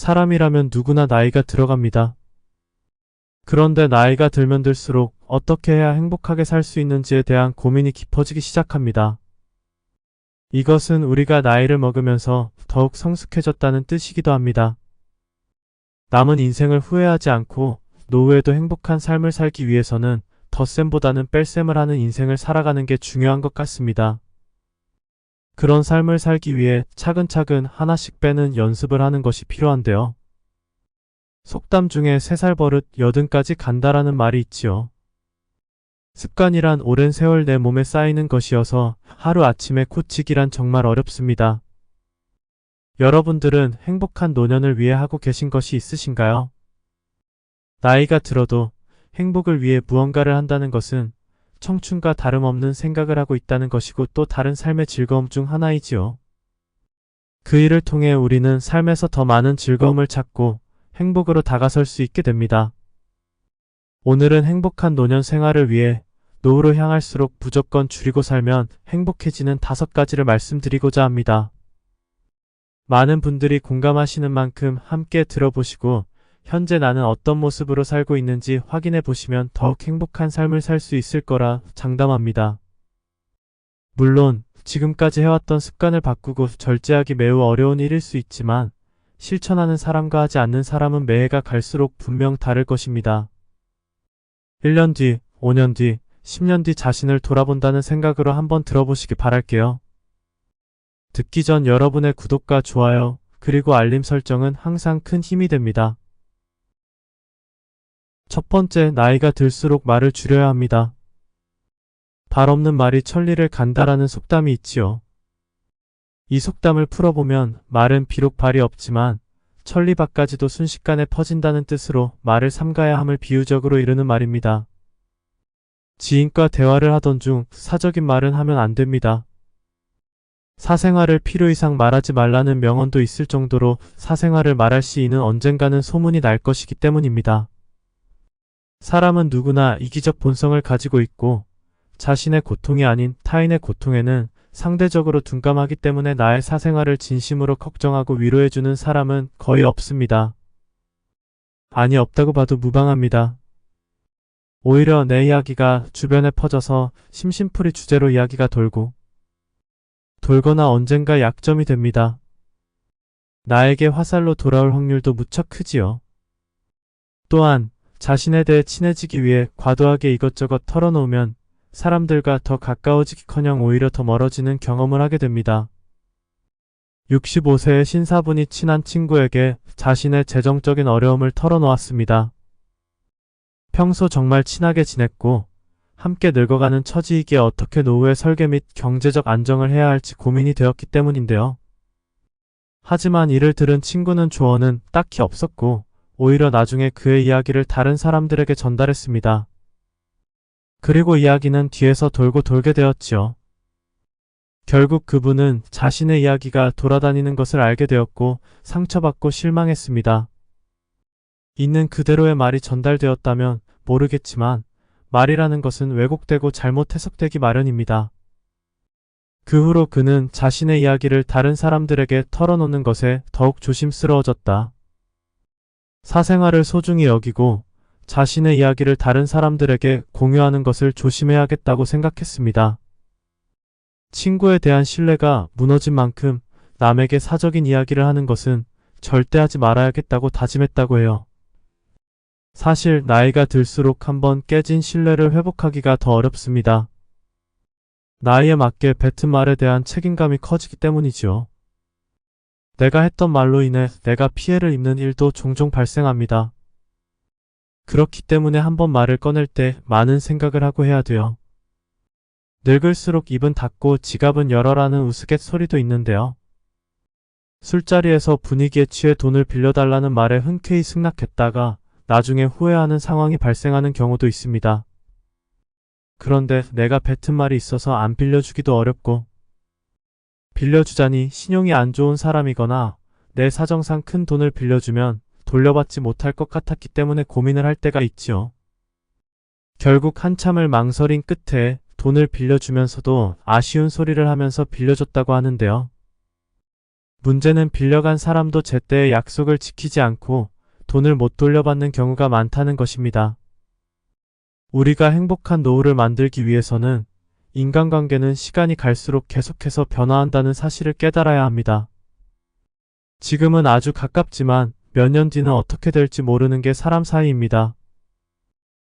사람이라면 누구나 나이가 들어갑니다. 그런데 나이가 들면 들수록 어떻게 해야 행복하게 살 수 있는지에 대한 고민이 깊어지기 시작합니다. 이것은 우리가 나이를 먹으면서 더욱 성숙해졌다는 뜻이기도 합니다. 남은 인생을 후회하지 않고 노후에도 행복한 삶을 살기 위해서는 덧셈보다는 뺄셈을 하는 인생을 살아가는 게 중요한 것 같습니다. 그런 삶을 살기 위해 차근차근 하나씩 빼는 연습을 하는 것이 필요한데요. 속담 중에 세 살 버릇 여든까지 간다라는 말이 있지요. 습관이란 오랜 세월 내 몸에 쌓이는 것이어서 하루아침에 고치기란 정말 어렵습니다. 여러분들은 행복한 노년을 위해 하고 계신 것이 있으신가요? 나이가 들어도 행복을 위해 무언가를 한다는 것은 청춘과 다름없는 생각을 하고 있다는 것이고 또 다른 삶의 즐거움 중 하나이지요. 그 일을 통해 우리는 삶에서 더 많은 즐거움을 찾고 행복으로 다가설 수 있게 됩니다. 오늘은 행복한 노년 생활을 위해 노후로 향할수록 무조건 줄이고 살면 행복해지는 다섯 가지를 말씀드리고자 합니다. 많은 분들이 공감하시는 만큼 함께 들어보시고 현재 나는 어떤 모습으로 살고 있는지 확인해 보시면 더욱 행복한 삶을 살 수 있을 거라 장담합니다. 물론 지금까지 해왔던 습관을 바꾸고 절제하기 매우 어려운 일일 수 있지만 실천하는 사람과 하지 않는 사람은 매해가 갈수록 분명 다를 것입니다. 1년 뒤, 5년 뒤, 10년 뒤 자신을 돌아본다는 생각으로 한번 들어보시기 바랄게요. 듣기 전 여러분의 구독과 좋아요, 그리고 알림 설정은 항상 큰 힘이 됩니다. 첫 번째, 나이가 들수록 말을 줄여야 합니다. 발 없는 말이 천리를 간다라는 속담이 있지요. 이 속담을 풀어보면 말은 비록 발이 없지만 천리 밖까지도 순식간에 퍼진다는 뜻으로 말을 삼가야 함을 비유적으로 이르는 말입니다. 지인과 대화를 하던 중 사적인 말은 하면 안 됩니다. 사생활을 필요 이상 말하지 말라는 명언도 있을 정도로 사생활을 말할 시인은 언젠가는 소문이 날 것이기 때문입니다. 사람은 누구나 이기적 본성을 가지고 있고 자신의 고통이 아닌 타인의 고통에는 상대적으로 둔감하기 때문에 나의 사생활을 진심으로 걱정하고 위로해주는 사람은 거의 없습니다. 아니 없다고 봐도 무방합니다. 오히려 내 이야기가 주변에 퍼져서 심심풀이 주제로 이야기가 돌고 돌거나 언젠가 약점이 됩니다. 나에게 화살로 돌아올 확률도 무척 크지요. 또한 자신에 대해 친해지기 위해 과도하게 이것저것 털어놓으면 사람들과 더 가까워지기커녕 오히려 더 멀어지는 경험을 하게 됩니다. 65세의 신사분이 친한 친구에게 자신의 재정적인 어려움을 털어놓았습니다. 평소 정말 친하게 지냈고 함께 늙어가는 처지이기에 어떻게 노후의 설계 및 경제적 안정을 해야 할지 고민이 되었기 때문인데요. 하지만 이를 들은 친구는 조언은 딱히 없었고 오히려 나중에 그의 이야기를 다른 사람들에게 전달했습니다. 그리고 이야기는 뒤에서 돌고 돌게 되었지요. 결국 그분은 자신의 이야기가 돌아다니는 것을 알게 되었고 상처받고 실망했습니다. 있는 그대로의 말이 전달되었다면 모르겠지만 말이라는 것은 왜곡되고 잘못 해석되기 마련입니다. 그 후로 그는 자신의 이야기를 다른 사람들에게 털어놓는 것에 더욱 조심스러워졌다. 사생활을 소중히 여기고 자신의 이야기를 다른 사람들에게 공유하는 것을 조심해야겠다고 생각했습니다. 친구에 대한 신뢰가 무너진 만큼 남에게 사적인 이야기를 하는 것은 절대 하지 말아야겠다고 다짐했다고 해요. 사실 나이가 들수록 한번 깨진 신뢰를 회복하기가 더 어렵습니다. 나이에 맞게 뱉은 말에 대한 책임감이 커지기 때문이지요. 내가 했던 말로 인해 내가 피해를 입는 일도 종종 발생합니다. 그렇기 때문에 한번 말을 꺼낼 때 많은 생각을 하고 해야 돼요. 늙을수록 입은 닫고 지갑은 열어라는 우스갯소리도 있는데요. 술자리에서 분위기에 취해 돈을 빌려달라는 말에 흔쾌히 승낙했다가 나중에 후회하는 상황이 발생하는 경우도 있습니다. 그런데 내가 뱉은 말이 있어서 안 빌려주기도 어렵고 빌려주자니 신용이 안 좋은 사람이거나 내 사정상 큰 돈을 빌려주면 돌려받지 못할 것 같았기 때문에 고민을 할 때가 있지요. 결국 한참을 망설인 끝에 돈을 빌려주면서도 아쉬운 소리를 하면서 빌려줬다고 하는데요. 문제는 빌려간 사람도 제때의 약속을 지키지 않고 돈을 못 돌려받는 경우가 많다는 것입니다. 우리가 행복한 노후를 만들기 위해서는 인간관계는 시간이 갈수록 계속해서 변화한다는 사실을 깨달아야 합니다. 지금은 아주 가깝지만 몇 년 뒤는 어떻게 될지 모르는 게 사람 사이입니다.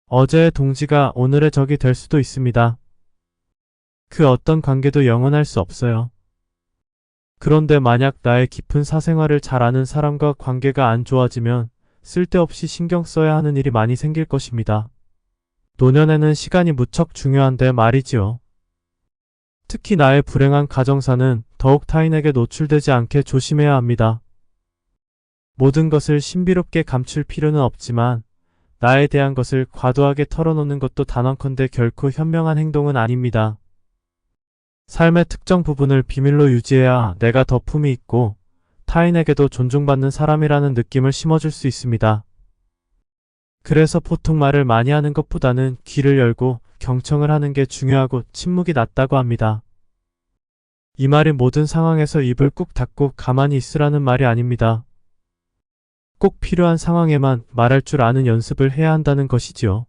어제의 동지가 오늘의 적이 될 수도 있습니다. 그 어떤 관계도 영원할 수 없어요. 그런데 만약 나의 깊은 사생활을 잘 아는 사람과 관계가 안 좋아지면 쓸데없이 신경 써야 하는 일이 많이 생길 것입니다. 노년에는 시간이 무척 중요한데 말이지요. 특히 나의 불행한 가정사는 더욱 타인에게 노출되지 않게 조심해야 합니다. 모든 것을 신비롭게 감출 필요는 없지만 나에 대한 것을 과도하게 털어놓는 것도 단언컨대 결코 현명한 행동은 아닙니다. 삶의 특정 부분을 비밀로 유지해야 내가 더 품이 있고 타인에게도 존중받는 사람이라는 느낌을 심어줄 수 있습니다. 그래서 보통 말을 많이 하는 것보다는 귀를 열고 경청을 하는 게 중요하고 침묵이 낫다고 합니다. 이 말이 모든 상황에서 입을 꾹 닫고 가만히 있으라는 말이 아닙니다. 꼭 필요한 상황에만 말할 줄 아는 연습을 해야 한다는 것이지요.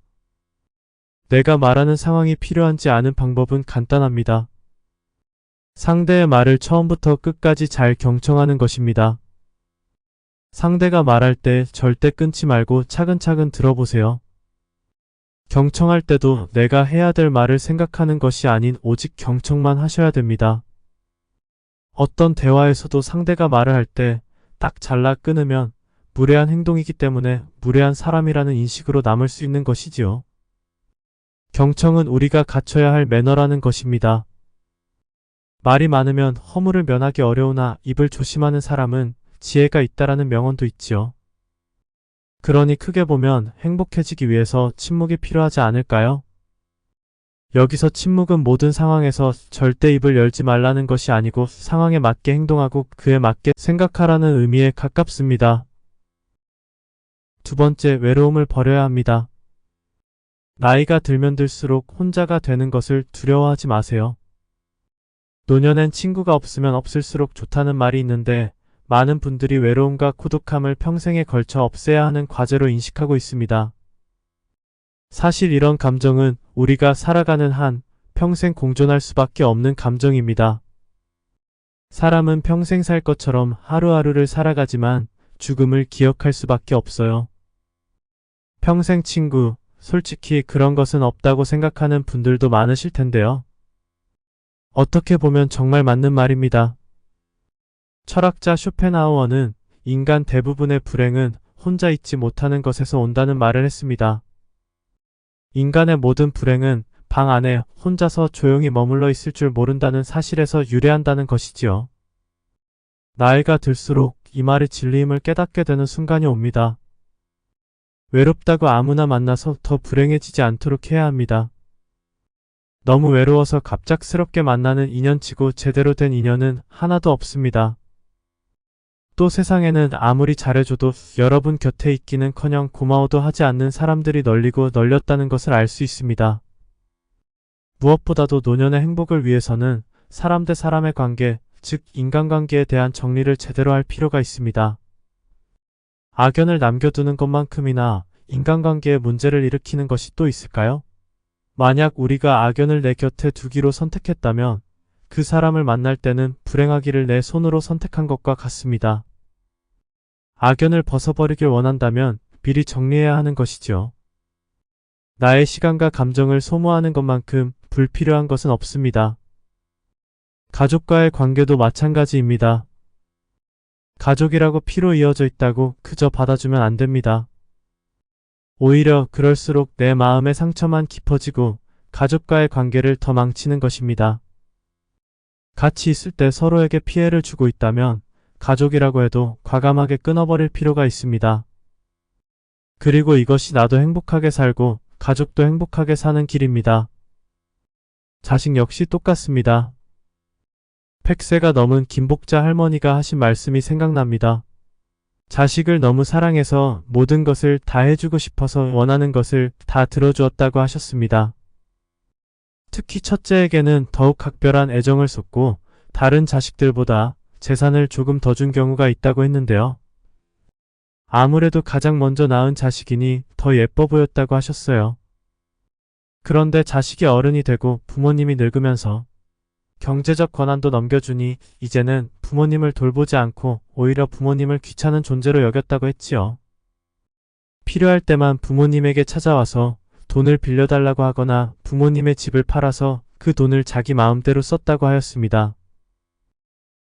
내가 말하는 상황이 필요한지 아는 방법은 간단합니다. 상대의 말을 처음부터 끝까지 잘 경청하는 것입니다. 상대가 말할 때 절대 끊지 말고 차근차근 들어보세요. 경청할 때도 내가 해야 될 말을 생각하는 것이 아닌 오직 경청만 하셔야 됩니다. 어떤 대화에서도 상대가 말을 할 때 딱 잘라 끊으면 무례한 행동이기 때문에 무례한 사람이라는 인식으로 남을 수 있는 것이지요. 경청은 우리가 갖춰야 할 매너라는 것입니다. 말이 많으면 허물을 면하기 어려우나 입을 조심하는 사람은 지혜가 있다라는 명언도 있지요. 그러니 크게 보면 행복해지기 위해서 침묵이 필요하지 않을까요? 여기서 침묵은 모든 상황에서 절대 입을 열지 말라는 것이 아니고 상황에 맞게 행동하고 그에 맞게 생각하라는 의미에 가깝습니다. 두 번째, 외로움을 버려야 합니다. 나이가 들면 들수록 혼자가 되는 것을 두려워하지 마세요. 노년엔 친구가 없으면 없을수록 좋다는 말이 있는데 많은 분들이 외로움과孤独함을 평생에 걸쳐 없애야 하는 과제로 인식하고 있습니다. 사실 이런 감정은 우리가 살아가는 한 평생 공존할 수밖에 없는 감정입니다. 사람은 평생 살 것처럼 하루하루를 살아가지만 죽음을 기억할 수밖에 없어요. 평생 친구, 솔직히 그런 것은 없다고 생각하는 분들도 많으실 텐데요. 어떻게 보면 정말 맞는 말입니다. 철학자 쇼펜하우어는 인간 대부분의 불행은 혼자 있지 못하는 것에서 온다는 말을 했습니다. 인간의 모든 불행은 방 안에 혼자서 조용히 머물러 있을 줄 모른다는 사실에서 유래한다는 것이지요. 나이가 들수록 이 말이 진리임을 깨닫게 되는 순간이 옵니다. 외롭다고 아무나 만나서 더 불행해지지 않도록 해야 합니다. 너무 외로워서 갑작스럽게 만나는 인연치고 제대로 된 인연은 하나도 없습니다. 또 세상에는 아무리 잘해줘도 여러분 곁에 있기는커녕 고마워도 하지 않는 사람들이 널리고 널렸다는 것을 알 수 있습니다. 무엇보다도 노년의 행복을 위해서는 사람 대 사람의 관계, 즉 인간관계에 대한 정리를 제대로 할 필요가 있습니다. 악연을 남겨두는 것만큼이나 인간관계에 문제를 일으키는 것이 또 있을까요? 만약 우리가 악연을 내 곁에 두기로 선택했다면 그 사람을 만날 때는 불행하기를 내 손으로 선택한 것과 같습니다. 악연을 벗어버리길 원한다면 미리 정리해야 하는 것이죠. 나의 시간과 감정을 소모하는 것만큼 불필요한 것은 없습니다. 가족과의 관계도 마찬가지입니다. 가족이라고 피로 이어져 있다고 그저 받아주면 안 됩니다. 오히려 그럴수록 내 마음의 상처만 깊어지고 가족과의 관계를 더 망치는 것입니다. 같이 있을 때 서로에게 피해를 주고 있다면 가족이라고 해도 과감하게 끊어버릴 필요가 있습니다. 그리고 이것이 나도 행복하게 살고 가족도 행복하게 사는 길입니다. 자식 역시 똑같습니다. 100세가 넘은 김복자 할머니가 하신 말씀이 생각납니다. 자식을 너무 사랑해서 모든 것을 다 해주고 싶어서 원하는 것을 다 들어주었다고 하셨습니다. 특히 첫째에게는 더욱 각별한 애정을 쏟고 다른 자식들보다 재산을 조금 더 준 경우가 있다고 했는데요. 아무래도 가장 먼저 낳은 자식이니 더 예뻐 보였다고 하셨어요. 그런데 자식이 어른이 되고 부모님이 늙으면서 경제적 권한도 넘겨주니 이제는 부모님을 돌보지 않고 오히려 부모님을 귀찮은 존재로 여겼다고 했지요. 필요할 때만 부모님에게 찾아와서 돈을 빌려달라고 하거나 부모님의 집을 팔아서 그 돈을 자기 마음대로 썼다고 하였습니다.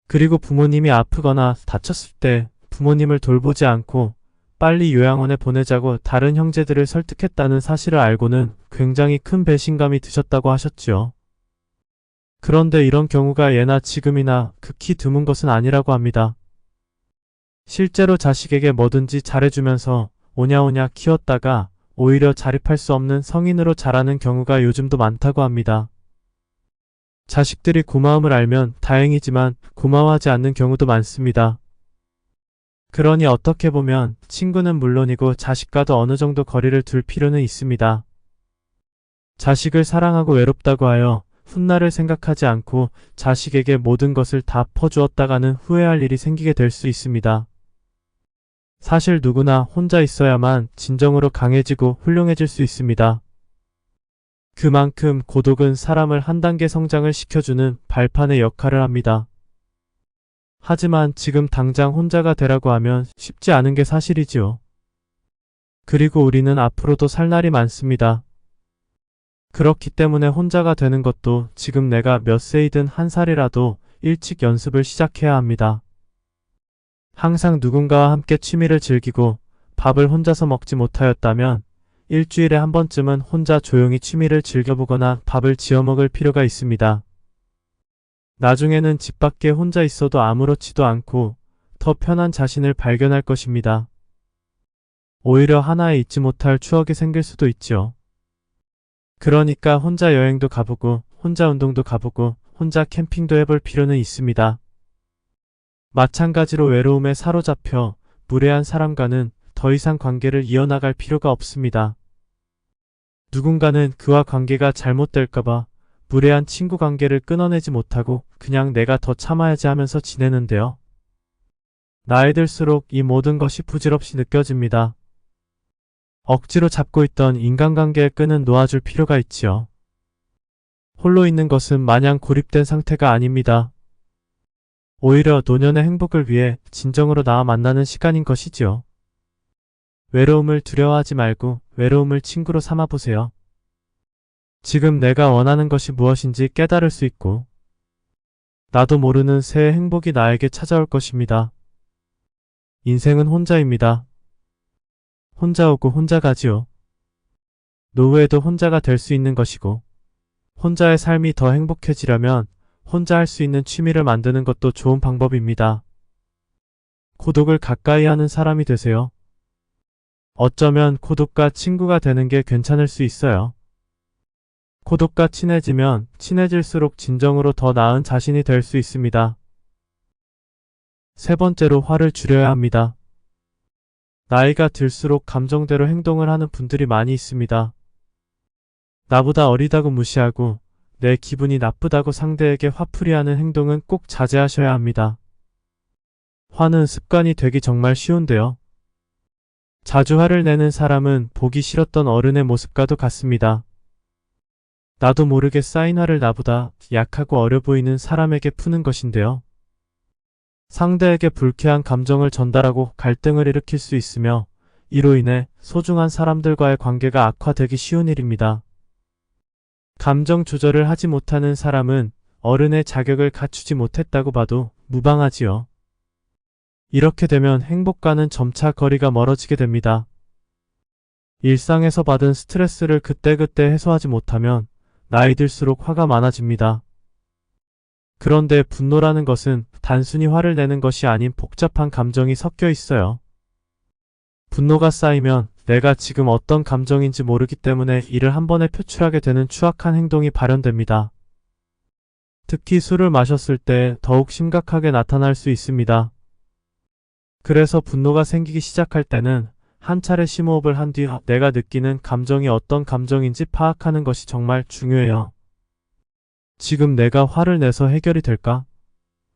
그리고 부모님이 아프거나 다쳤을 때 부모님을 돌보지 않고 빨리 요양원에 보내자고 다른 형제들을 설득했다는 사실을 알고는 굉장히 큰 배신감이 드셨다고 하셨지요. 그런데 이런 경우가 예나 지금이나 극히 드문 것은 아니라고 합니다. 실제로 자식에게 뭐든지 잘해주면서 오냐오냐 키웠다가 오히려 자립할 수 없는 성인으로 자라는 경우가 요즘도 많다고 합니다. 자식들이 고마움을 알면 다행이지만 고마워하지 않는 경우도 많습니다. 그러니 어떻게 보면 친구는 물론이고 자식과도 어느 정도 거리를 둘 필요는 있습니다. 자식을 사랑하고 외롭다고 하여 훗날을 생각하지 않고 자식에게 모든 것을 다 퍼주었다가는 후회할 일이 생기게 될 수 있습니다. 사실 누구나 혼자 있어야만 진정으로 강해지고 훌륭해질 수 있습니다. 그만큼 고독은 사람을 한 단계 성장을 시켜주는 발판의 역할을 합니다. 하지만 지금 당장 혼자가 되라고 하면 쉽지 않은 게 사실이지요. 그리고 우리는 앞으로도 살 날이 많습니다. 그렇기 때문에 혼자가 되는 것도 지금 내가 몇 세이든 한 살이라도 일찍 연습을 시작해야 합니다. 항상 누군가와 함께 취미를 즐기고 밥을 혼자서 먹지 못하였다면 일주일에 한 번쯤은 혼자 조용히 취미를 즐겨보거나 밥을 지어 먹을 필요가 있습니다. 나중에는 집 밖에 혼자 있어도 아무렇지도 않고 더 편한 자신을 발견할 것입니다. 오히려 하나의 잊지 못할 추억이 생길 수도 있죠. 그러니까 혼자 여행도 가보고 혼자 운동도 가보고 혼자 캠핑도 해볼 필요는 있습니다. 마찬가지로 외로움에 사로잡혀 무례한 사람과는 더 이상 관계를 이어나갈 필요가 없습니다. 누군가는 그와 관계가 잘못될까봐 무례한 친구 관계를 끊어내지 못하고 그냥 내가 더 참아야지 하면서 지내는데요. 나이 들수록 이 모든 것이 부질없이 느껴집니다. 억지로 잡고 있던 인간관계의 끈은 놓아줄 필요가 있지요. 홀로 있는 것은 마냥 고립된 상태가 아닙니다. 오히려 노년의 행복을 위해 진정으로 나와 만나는 시간인 것이지요. 외로움을 두려워하지 말고 외로움을 친구로 삼아보세요. 지금 내가 원하는 것이 무엇인지 깨달을 수 있고, 나도 모르는 새의 행복이 나에게 찾아올 것입니다. 인생은 혼자입니다. 혼자 오고 혼자 가지요. 노후에도 혼자가 될 수 있는 것이고, 혼자의 삶이 더 행복해지려면 혼자 할 수 있는 취미를 만드는 것도 좋은 방법입니다. 고독을 가까이 하는 사람이 되세요. 어쩌면 고독과 친구가 되는 게 괜찮을 수 있어요. 고독과 친해지면 친해질수록 진정으로 더 나은 자신이 될 수 있습니다. 세 번째로 화를 줄여야 합니다. 나이가 들수록 감정대로 행동을 하는 분들이 많이 있습니다. 나보다 어리다고 무시하고 내 기분이 나쁘다고 상대에게 화풀이하는 행동은 꼭 자제하셔야 합니다. 화는 습관이 되기 정말 쉬운데요. 자주 화를 내는 사람은 보기 싫었던 어른의 모습과도 같습니다. 나도 모르게 쌓인 화를 나보다 약하고 어려 보이는 사람에게 푸는 것인데요. 상대에게 불쾌한 감정을 전달하고 갈등을 일으킬 수 있으며 이로 인해 소중한 사람들과의 관계가 악화되기 쉬운 일입니다. 감정 조절을 하지 못하는 사람은 어른의 자격을 갖추지 못했다고 봐도 무방하지요. 이렇게 되면 행복과는 점차 거리가 멀어지게 됩니다. 일상에서 받은 스트레스를 그때그때 해소하지 못하면 나이 들수록 화가 많아집니다. 그런데 분노라는 것은 단순히 화를 내는 것이 아닌 복잡한 감정이 섞여 있어요. 분노가 쌓이면 내가 지금 어떤 감정인지 모르기 때문에 이를 한 번에 표출하게 되는 추악한 행동이 발현됩니다. 특히 술을 마셨을 때 더욱 심각하게 나타날 수 있습니다. 그래서 분노가 생기기 시작할 때는 한 차례 심호흡을 한 뒤 내가 느끼는 감정이 어떤 감정인지 파악하는 것이 정말 중요해요. 지금 내가 화를 내서 해결이 될까?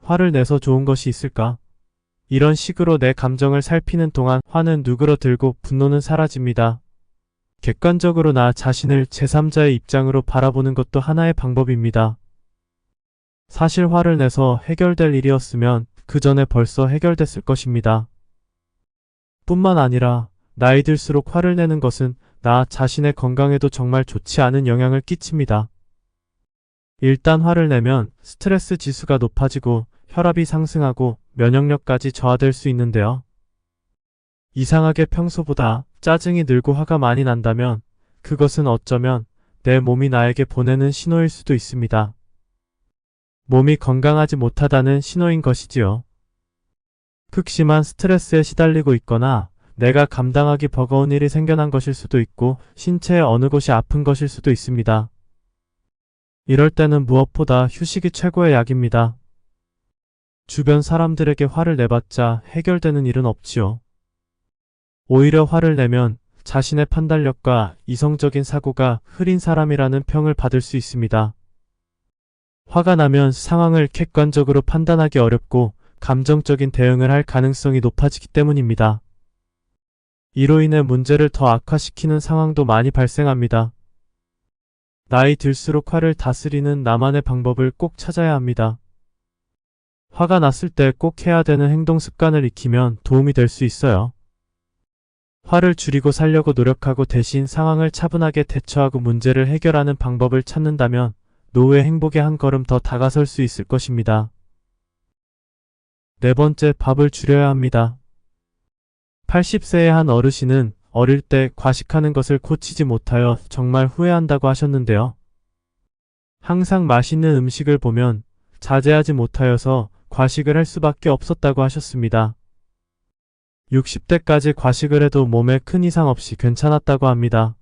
화를 내서 좋은 것이 있을까? 이런 식으로 내 감정을 살피는 동안 화는 누그러들고 분노는 사라집니다. 객관적으로 나 자신을 제3자의 입장으로 바라보는 것도 하나의 방법입니다. 사실 화를 내서 해결될 일이었으면 그 전에 벌써 해결됐을 것입니다. 뿐만 아니라 나이 들수록 화를 내는 것은 나 자신의 건강에도 정말 좋지 않은 영향을 끼칩니다. 일단 화를 내면 스트레스 지수가 높아지고 혈압이 상승하고 면역력까지 저하될 수 있는데요. 이상하게 평소보다 짜증이 늘고 화가 많이 난다면 그것은 어쩌면 내 몸이 나에게 보내는 신호일 수도 있습니다. 몸이 건강하지 못하다는 신호인 것이지요. 극심한 스트레스에 시달리고 있거나 내가 감당하기 버거운 일이 생겨난 것일 수도 있고 신체의 어느 곳이 아픈 것일 수도 있습니다. 이럴 때는 무엇보다 휴식이 최고의 약입니다. 주변 사람들에게 화를 내봤자 해결되는 일은 없지요. 오히려 화를 내면 자신의 판단력과 이성적인 사고가 흐린 사람이라는 평을 받을 수 있습니다. 화가 나면 상황을 객관적으로 판단하기 어렵고 감정적인 대응을 할 가능성이 높아지기 때문입니다. 이로 인해 문제를 더 악화시키는 상황도 많이 발생합니다. 나이 들수록 화를 다스리는 나만의 방법을 꼭 찾아야 합니다. 화가 났을 때 꼭 해야 되는 행동 습관을 익히면 도움이 될 수 있어요. 화를 줄이고 살려고 노력하고 대신 상황을 차분하게 대처하고 문제를 해결하는 방법을 찾는다면 노후의 행복에 한 걸음 더 다가설 수 있을 것입니다. 네 번째, 밥을 줄여야 합니다. 80세의 한 어르신은 어릴 때 과식하는 것을 고치지 못하여 정말 후회한다고 하셨는데요. 항상 맛있는 음식을 보면 자제하지 못하여서 과식을 할 수밖에 없었다고 하셨습니다. 60대까지 과식을 해도 몸에 큰 이상 없이 괜찮았다고 합니다.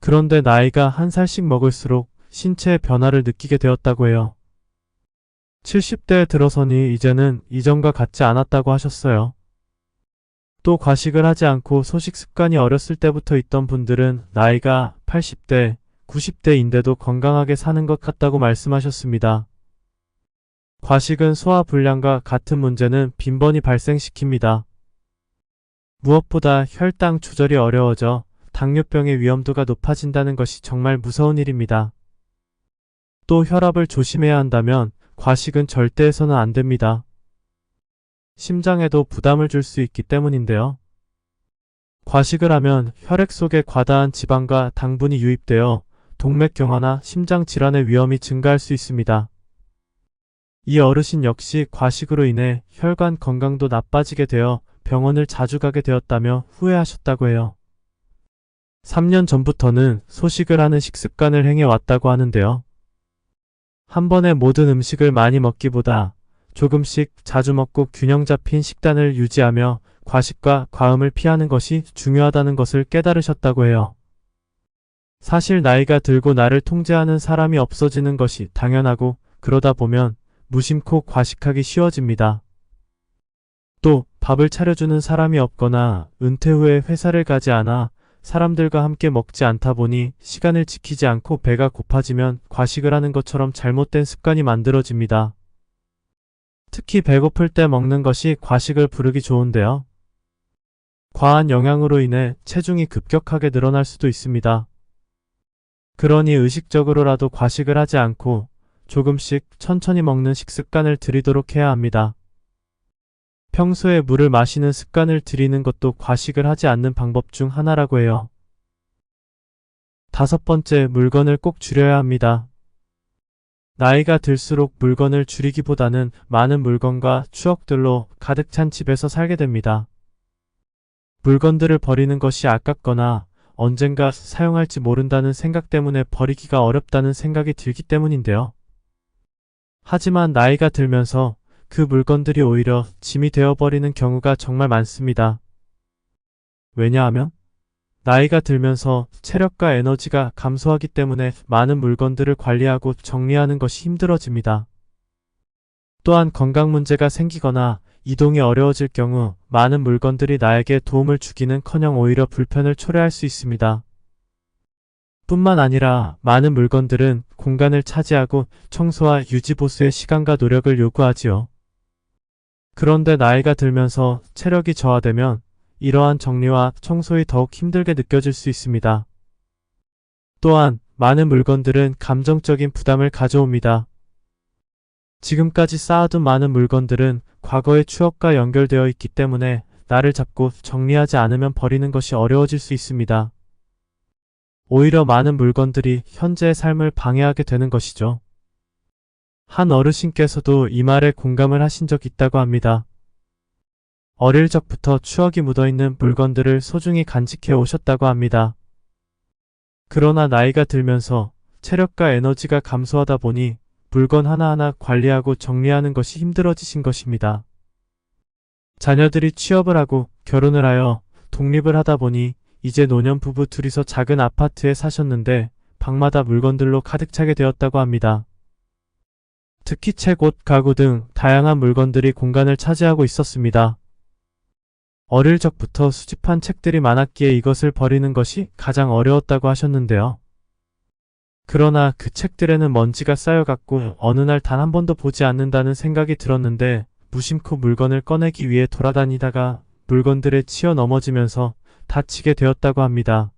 그런데 나이가 한 살씩 먹을수록 신체의 변화를 느끼게 되었다고 해요. 70대에 들어서니 이제는 이전과 같지 않았다고 하셨어요. 또 과식을 하지 않고 소식 습관이 어렸을 때부터 있던 분들은 나이가 80대, 90대인데도 건강하게 사는 것 같다고 말씀하셨습니다. 과식은 소화불량과 같은 문제는 빈번히 발생시킵니다. 무엇보다 혈당 조절이 어려워져 당뇨병의 위험도가 높아진다는 것이 정말 무서운 일입니다. 또 혈압을 조심해야 한다면 과식은 절대 해서는 안 됩니다. 심장에도 부담을 줄 수 있기 때문인데요. 과식을 하면 혈액 속에 과다한 지방과 당분이 유입되어 동맥경화나 심장 질환의 위험이 증가할 수 있습니다. 이 어르신 역시 과식으로 인해 혈관 건강도 나빠지게 되어 병원을 자주 가게 되었다며 후회하셨다고 해요. 3년 전부터는 소식을 하는 식습관을 행해 왔다고 하는데요. 한 번에 모든 음식을 많이 먹기보다 조금씩 자주 먹고 균형 잡힌 식단을 유지하며 과식과 과음을 피하는 것이 중요하다는 것을 깨달으셨다고 해요. 사실 나이가 들고 나를 통제하는 사람이 없어지는 것이 당연하고 그러다 보면 무심코 과식하기 쉬워집니다. 또 밥을 차려주는 사람이 없거나 은퇴 후에 회사를 가지 않아 사람들과 함께 먹지 않다 보니 시간을 지키지 않고 배가 고파지면 과식을 하는 것처럼 잘못된 습관이 만들어집니다. 특히 배고플 때 먹는 것이 과식을 부르기 좋은데요. 과한 영양으로 인해 체중이 급격하게 늘어날 수도 있습니다. 그러니 의식적으로라도 과식을 하지 않고 조금씩 천천히 먹는 식습관을 들이도록 해야 합니다. 평소에 물을 마시는 습관을 들이는 것도 과식을 하지 않는 방법 중 하나라고 해요. 다섯 번째, 물건을 꼭 줄여야 합니다. 나이가 들수록 물건을 줄이기보다는 많은 물건과 추억들로 가득 찬 집에서 살게 됩니다. 물건들을 버리는 것이 아깝거나 언젠가 사용할지 모른다는 생각 때문에 버리기가 어렵다는 생각이 들기 때문인데요. 하지만 나이가 들면서 그 물건들이 오히려 짐이 되어버리는 경우가 정말 많습니다. 왜냐하면 나이가 들면서 체력과 에너지가 감소하기 때문에 많은 물건들을 관리하고 정리하는 것이 힘들어집니다. 또한 건강 문제가 생기거나 이동이 어려워질 경우 많은 물건들이 나에게 도움을 주기는 커녕 오히려 불편을 초래할 수 있습니다. 뿐만 아니라 많은 물건들은 공간을 차지하고 청소와 유지 보수의 시간과 노력을 요구하지요. 그런데 나이가 들면서 체력이 저하되면 이러한 정리와 청소에 더욱 힘들게 느껴질 수 있습니다. 또한 많은 물건들은 감정적인 부담을 가져옵니다. 지금까지 쌓아둔 많은 물건들은 과거의 추억과 연결되어 있기 때문에 나를 잡고 정리하지 않으면 버리는 것이 어려워질 수 있습니다. 오히려 많은 물건들이 현재의 삶을 방해하게 되는 것이죠. 한 어르신께서도 이 말에 공감을 하신 적 있다고 합니다. 어릴 적부터 추억이 묻어있는 물건들을 소중히 간직해 오셨다고 합니다. 그러나 나이가 들면서 체력과 에너지가 감소하다 보니 물건 하나하나 관리하고 정리하는 것이 힘들어지신 것입니다. 자녀들이 취업을 하고 결혼을 하여 독립을 하다 보니 이제 노년 부부 둘이서 작은 아파트에 사셨는데 방마다 물건들로 가득 차게 되었다고 합니다. 특히 책, 옷, 가구 등 다양한 물건들이 공간을 차지하고 있었습니다. 어릴 적부터 수집한 책들이 많았기에 이것을 버리는 것이 가장 어려웠다고 하셨는데요. 그러나 그 책들에는 먼지가 쌓여갔고 어느 날 단 한 번도 보지 않는다는 생각이 들었는데 무심코 물건을 꺼내기 위해 돌아다니다가 물건들에 치여 넘어지면서 다치게 되었다고 합니다.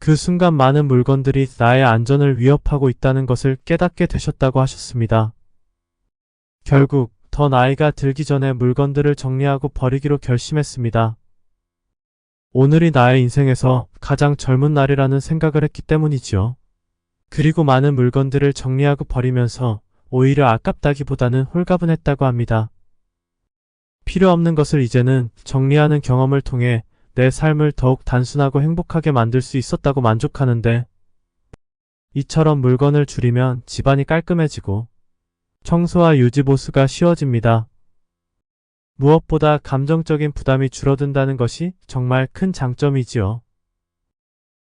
그 순간 많은 물건들이 나의 안전을 위협하고 있다는 것을 깨닫게 되셨다고 하셨습니다. 결국 더 나이가 들기 전에 물건들을 정리하고 버리기로 결심했습니다. 오늘이 나의 인생에서 가장 젊은 날이라는 생각을 했기 때문이지요. 그리고 많은 물건들을 정리하고 버리면서 오히려 아깝다기보다는 홀가분했다고 합니다. 필요 없는 것을 이제는 정리하는 경험을 통해 내 삶을 더욱 단순하고 행복하게 만들 수 있었다고 만족하는데 이처럼 물건을 줄이면 집안이 깔끔해지고 청소와 유지 보수가 쉬워집니다. 무엇보다 감정적인 부담이 줄어든다는 것이 정말 큰 장점이지요.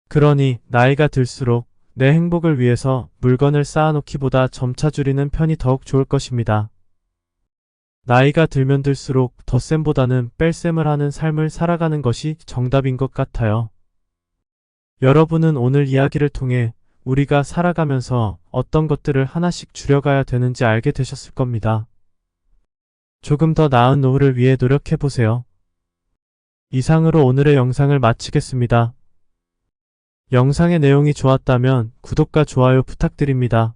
그러니 나이가 들수록 내 행복을 위해서 물건을 쌓아놓기보다 점차 줄이는 편이 더욱 좋을 것입니다. 나이가 들면 들수록 덧셈보다는 뺄셈을 하는 삶을 살아가는 것이 정답인 것 같아요. 여러분은 오늘 이야기를 통해 우리가 살아가면서 어떤 것들을 하나씩 줄여가야 되는지 알게 되셨을 겁니다. 조금 더 나은 노후를 위해 노력해보세요. 이상으로 오늘의 영상을 마치겠습니다. 영상의 내용이 좋았다면 구독과 좋아요 부탁드립니다.